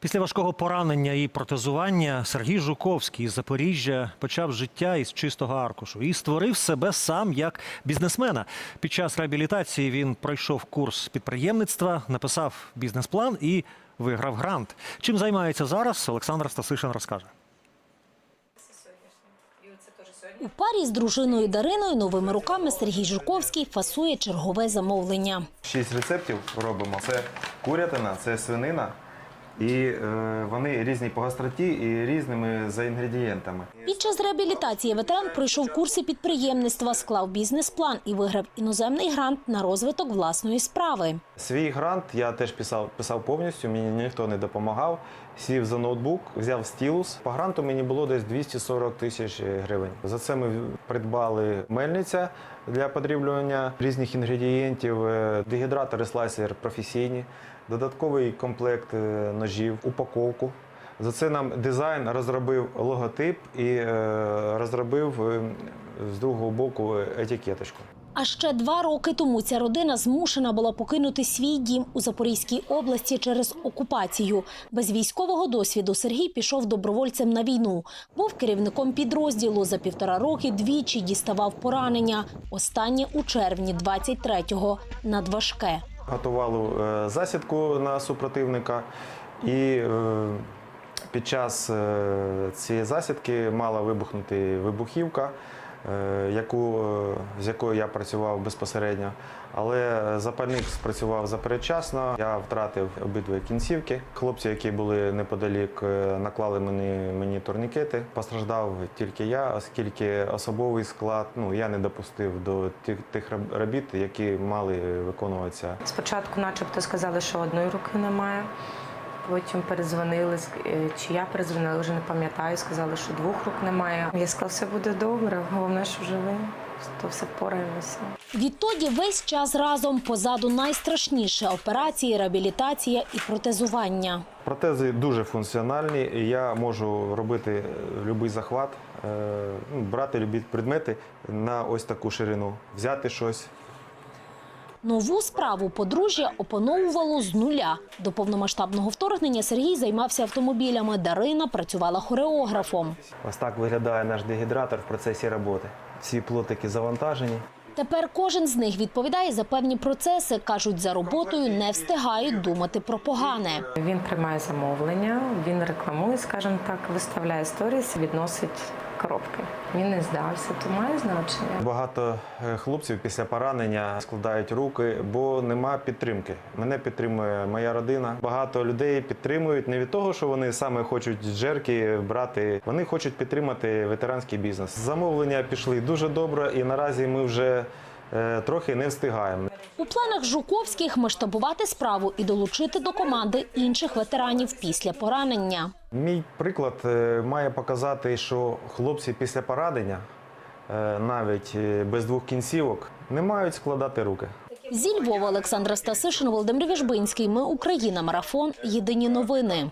Після важкого поранення і протезування Сергій Жуковський із Запоріжжя почав життя із чистого аркушу і створив себе сам як бізнесмена. Під час реабілітації він пройшов курс підприємництва, написав бізнес-план і виграв грант. Чим займається зараз? Олександр Стасишин розкаже. У парі з дружиною Дариною новими руками Сергій Жуковський фасує чергове замовлення. Шість рецептів робимо. Це курятина, це свинина. І е, вони різні по гастроті і різними за інгредієнтами. Під час реабілітації ветеран пройшов курси підприємництва, склав бізнес-план і виграв іноземний грант на розвиток власної справи. Свій грант я теж писав, писав повністю, мені ніхто не допомагав. Сів за ноутбук, взяв стілус. По гранту мені було десь 240 тисяч гривень. За це ми придбали мельниця для подріблювання різних інгредієнтів, е, дегідратор і слайсер професійні, додатковий комплект е, ножів, упаковку. За це нам дизайн розробив логотип і е, розробив з другого боку етикеточку. А ще два роки тому ця родина змушена була покинути свій дім у Запорізькій області через окупацію. Без військового досвіду Сергій пішов добровольцем на війну. Був керівником підрозділу. За півтора роки двічі діставав поранення. Останнє у червні 23-го надважке. Готували е, засідку на супротивника, і е, під час е, цієї засідки мала вибухнути вибухівка, яку, е, з якою я працював безпосередньо. Але запальник спрацював запередчасно. Я втратив обидві кінцівки. Хлопці, які були неподалік, е, наклали мені, мені турнікети. Постраждав тільки я, оскільки особовий склад ну, я не допустив до тих, тих роб- робіт, які мали виконуватися Спочатку, начебто, сказали, що одної руки немає. Потім передзвонили, ск- е, чи я передзвонила, вже не пам'ятаю, сказали, що двох рук немає. Я сказала, все буде добре, головне, що живий, то все впораємося. Відтоді весь час разом позаду найстрашніше операції, реабілітація і протезування. Протези дуже функціональні. і Я можу робити будь-який захват, е, ну, брати любі предмети на ось таку ширину, взяти щось. Нову справу подружжя опановувало з нуля. До повномасштабного вторгнення Сергій займався автомобілями. Дарина працювала хореографом. Ось так виглядає наш дегідратор в процесі роботи. Всі плотики завантажені. Тепер кожен з них відповідає за певні процеси. кажуть, за роботою не встигають думати про погане. Він приймає замовлення, він рекламує, скажімо так, виставляє сторіс, відносить коробки. Він не здався, то має значення. Багато е, хлопців після поранення складають руки, бо нема підтримки. Мене підтримує моя родина. Багато людей підтримують не від того, що вони саме хочуть джерки брати. Вони хочуть підтримати ветеранський бізнес. Замовлення пішли дуже добре, і наразі ми вже е, трохи не встигаємо. У планах Жуковських масштабувати справу і долучити до команди інших ветеранів після поранення. Мій приклад е, має показати, що хлопці після поранення, е, навіть е, без двох кінцівок, не мають складати руки. Зі Львова Олександра Стасишин, Володимир Віжбинський. Ми Україна. Марафон. Єдині новини.